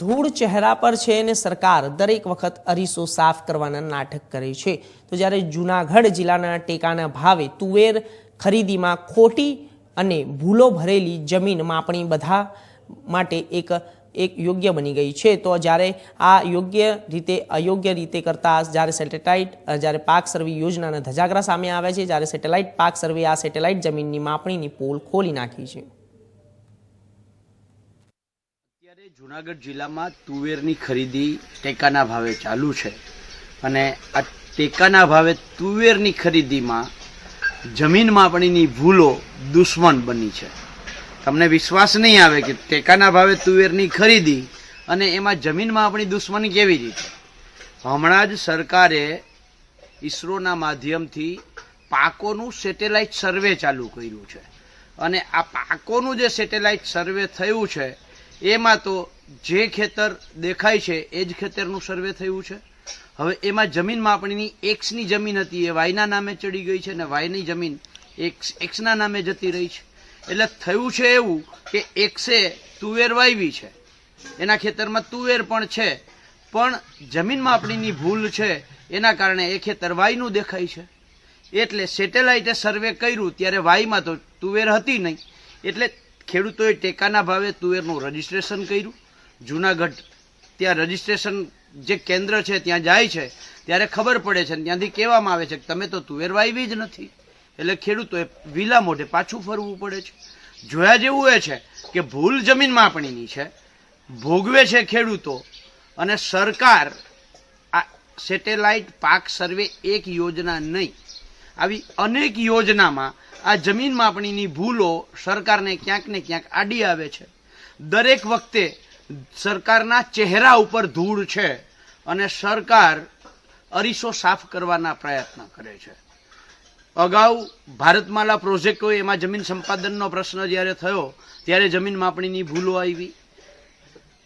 ધૂળ ચહેરા પર છે અને સરકાર દરેક વખત અરીસો સાફ કરવાના નાટક કરે છે. તો જ્યારે જૂનાગઢ જિલ્લાના ટેકાના ભાવે તુવેર ખરીદીમાં ખોટી અને ભૂલો ભરેલી જમીન માપણી બધા માટે એક એક યોગ્ય બની ગઈ છે. તો જ્યારે આ યોગ્ય રીતે, અયોગ્ય રીતે કરતા જ્યારે સેટેલાઇટ, જ્યારે પાક સર્વે યોજનાના ધજાગરા સામે આવે છે, જ્યારે સેટેલાઇટ પાક સર્વે આ સેટેલાઇટ જમીનની માપણીની પોલ ખોલી નાખી છે. અત્યારે જુનાગઢ જિલ્લામાં તુવેરની ખરીદી ટેકાના ભાવે ચાલુ છે. અને આ ટેકાના ભાવે તુવેરની ખરીદીમાં જમીન માપણીની ભૂલો દુશ્મન બની છે. તમને વિશ્વાસ નહીં આવે કે ટેકાના ભાવે તુવેરની ખરીદી અને એમાં જમીન માપણી દુશ્મન કેવી રીતે? હમણાં જ સરકારે ઈસરોના માધ્યમથી પાકોનું સેટેલાઇટ સર્વે ચાલુ કર્યું છે. અને આ પાકોનું જે સેટેલાઇટ સર્વે થયું છે એમાં તો જે ખેતર દેખાય છે, એ જ ખેતરનું સર્વે થયું છે. હવે એમાં જમીન માપણીની એક્સની જમીન હતી, એ વાયના નામે ચડી ગઈ છે અને વાયની જમીન એક્સ, એક્સના નામે જતી રહી છે. એટલે થયું છે એવું કે એક્સે તુવેર વાવી છે. એના ખેતરમાં તુવેર પણ છે. પણ જમીન માપણીની ભૂલ છે, એના કારણે એ ખેતર વાયનું દેખાય છે. એટલે સેટેલાઇટે સર્વે કર્યું, ત્યારે વાયમાં તો તુવેર હતી નહીં. એટલે ખેડૂતોએ ટેકાના ભાવે તુવેરનું રજીસ્ટ્રેશન કર્યું. જૂનાગઢ, ત્યાં રજીસ્ટ્રેશન જે કેન્દ્ર છે, ત્યાં જાય છે, ત્યારે ખબર પડે છે ત્યાંથી કહેવામાં આવે છે કે તમે તો તુવેર વાવી જ નથી. એટલે ખેડૂતોએ વિલા મોઢે પાછું ફરવું પડે છે. જોયા જેવું એ છે કે ભૂલ જમીન માપણીની છે, ભોગવે છે ખેડૂતો અને સરકાર આ સેટેલાઇટ પાક સર્વે એક યોજના નહીં. આવી અનેક યોજનામાં આ જમીન માપણીની ભૂલો સરકારને ક્યાંક ને ક્યાંક આડી આવે છે. દરેક વખતે સરકારના ચહેરા ઉપર ધૂળ છે અને સરકાર અરીસો સાફ કરવાના પ્રયત્ન કરે છે. અગાઉ ભારતમાલા પ્રોજેક્ટ હોય એમાં જમીન સંપાદનનો પ્રશ્ન જ્યારે થયો, ત્યારે જમીન માપણીની ભૂલો આવી.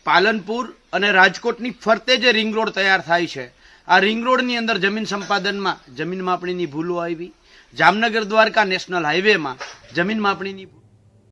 પાલનપુર અને રાજકોટની ફરતે જે રિંગ રોડ તૈયાર થાય છે. આ રિંગ રોડની અંદર જમીન સંપાદનમાં, જમીન માપણીની ભૂલો આવી. જામનગર દ્વારકા નેશનલ હાઈવેમાં જમીન માપણીની ભૂલો